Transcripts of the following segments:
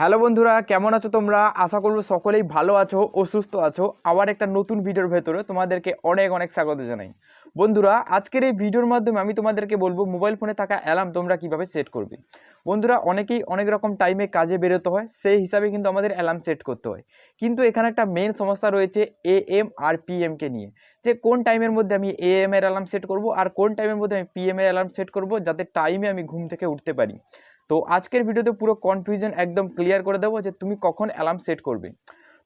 Hello বন্ধুরা, কেমন আছো তোমরা? আশা করব সকলেই ভালো আছো ও সুস্থ আছো। আবার একটা নতুন ভিডিওর ভেতরে তোমাদেরকে অনেক অনেক স্বাগত জানাই। বন্ধুরা, আজকের এই ভিডিওর মাধ্যমে আমি তোমাদেরকে বলব, মোবাইল ফোনে থাকা অ্যালার্ম তোমরা কীভাবে সেট করবে? বন্ধুরা, অনেকেই অনেক রকম টাইমে কাজে বেরোতে হয়, সেই হিসাবে কিন্তু আমাদের অ্যালার্ম সেট করতে হয়। কিন্তু এখানে একটা মেন সমস্যা রয়েছে এ এম আর পি এমকে নিয়ে। যে কোন টাইমের মধ্যে আমি এ এম এর অ্যালার্ম সেট করব আর কোন টাইমের মধ্যে আমি পি এম এর অ্যালার্ম সেট করব যাতে টাইমে আমি ঘুম থেকে উঠতে পারি। তো আজকের ভিডিওতে পুরো কনফিউশন একদম ক্লিয়ার করে দেবো যে তুমি কখন অ্যালার্ম সেট করবে।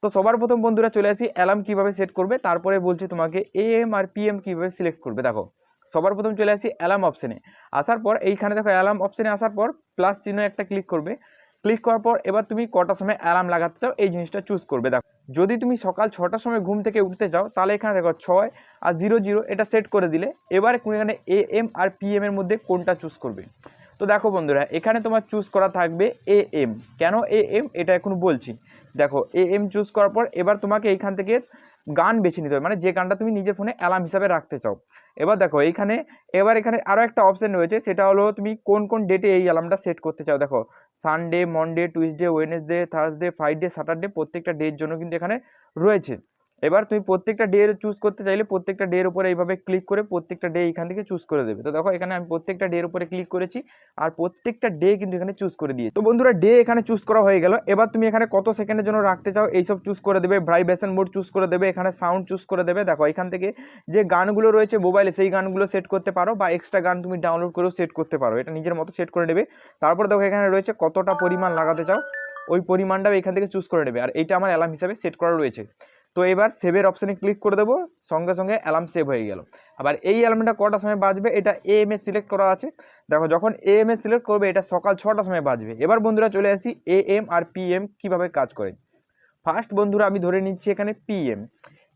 তো সবার প্রথম বন্ধুরা চলে আসি অ্যালার্ম কীভাবে সেট করবে? তারপরে বলছি তোমাকে এ এম আর পি এম কীভাবে সিলেক্ট করবে, দেখো। সবার প্রথম চলে আসি অ্যালার্ম অপশানে আসার পর এইখানে দেখো অ্যালার্ম অপশানে আসার পর প্লাস চিহ্ন একটা ক্লিক করবে। ক্লিক করার পর এবার তুমি কটার সময় অ্যালার্ম লাগাতে চাও এই জিনিসটা চুজ করবে, দেখো। যদি তুমি সকাল ছটার সময় ঘুম থেকে উঠতে চাও তাহলে এখানে দেখো ছয় আর জিরো জিরো এটা সেট করে দিলে। এবার এখানে এ এম আর পি এম এর মধ্যে কোনটা চুজ করবে? তো দেখো বন্ধুরা, এখানে তোমার চুজ করা থাকবে এ এম কেন এ এম এটা এখন বলছি। দেখো এ এম চুজ করার পর এবার তোমাকে এইখান থেকে গান বেছে নিতে হবে। মানে যে গানটা তুমি নিজের ফোনে অ্যালার্ম হিসাবে রাখতে চাও। এবার দেখো, এইখানে, এবার এখানে আরও একটা অপশান রয়েছে। সেটা হলো তুমি কোন কোন ডেটে এই অ্যালার্মটা সেট করতে চাও। দেখো Sunday Monday Tuesday Wednesday Thursday Friday Saturday প্রত্যেকটা ডের জন্য কিন্তু এখানে রয়েছে। এবার তুমি প্রত্যেকটা ডে চুজ করতে চাইলে প্রত্যেকটা ডের উপরে এইভাবে ক্লিক করে প্রত্যেকটা ডে এখান থেকে চুজ করে দেবে। তো দেখো এখানে আমি প্রত্যেকটা ডের উপরে ক্লিক করেছি আর প্রত্যেকটা ডে কিন্তু এখানে চুজ করে দিয়ে তো বন্ধুরা ডে এখানে চুজ করা হয়ে গেল। এবার তুমি এখানে কত সেকেন্ডের জন্য রাখতে চাও এইসব চুজ করে দেবে। ভাইব্রেশন মোড চুজ করে দেবে, এখানে সাউন্ড চুজ করে দেবে। দেখো এখান থেকে যে গানগুলো রয়েছে মোবাইলে সেই গানগুলো সেট করতে পারো বা এক্সট্রা গান তুমি ডাউনলোড করেও সেট করতে পারো। এটা নিজের মতো সেট করে নেবে। তারপর দেখো এখানে রয়েছে কতটা পরিমাণ লাগাতে চাও। ওই পরিমাণটাও এখান থেকে চুজ করে নেবে। আর এইটা আমার অ্যালার্ম হিসাবে সেট করা রয়েছে। তো এবার সেভের অপশানে ক্লিক করে দেবো, সঙ্গে সঙ্গে অ্যালার্ম সেভ হয়ে গেল। আবার এই অ্যালার্মটা কটার সময় বাজবে, এটা এ এম এ সিলেক্ট করা আছে। দেখো যখন এ এম এ সিলেক্ট করবে, এটা সকাল ছটার সময় বাজবে। এবার বন্ধুরা চলে আসি এ এম আর পি এম কীভাবে কাজ করে। ফার্স্ট বন্ধুরা আমি ধরে নিচ্ছি এখানে পি এম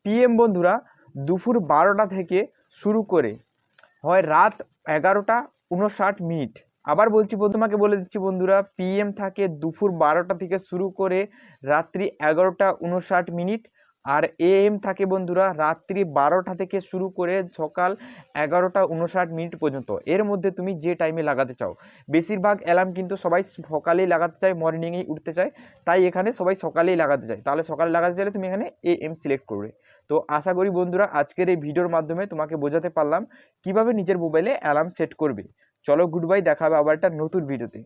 পি এম বন্ধুরা দুপুর বারোটা থেকে শুরু করে হয় রাত এগারোটা উনষাট মিনিট। আবার বলছি তোমাকে বলে দিচ্ছি বন্ধুরা পিএম থাকে দুপুর বারোটা থেকে শুরু করে রাত্রি এগারোটা উনষাট মিনিট। আর এএম থাকে বন্ধুরা রাত্রি বারোটা থেকে শুরু করে সকাল এগারোটা উনষাট মিনিট পর্যন্ত। এর মধ্যে তুমি যে টাইমে লাগাতে চাও। বেশিরভাগ অ্যালার্ম কিন্তু সবাই সকালেই লাগাতে চায় মর্নিংয়েই উঠতে চায়। তাই এখানে সবাই সকালেই লাগাতে চায়। তাহলে সকালে লাগাতে চাইলে তুমি এখানে এ এম সিলেক্ট করবে। তো আশা করি বন্ধুরা আজকের এই ভিডিওর মাধ্যমে তোমাকে বোঝাতে পারলাম কীভাবে নিজের মোবাইলে অ্যালার্ম সেট করবে। চলো গুড বাই দেখা হবে আবার একটা নতুন ভিডিওতে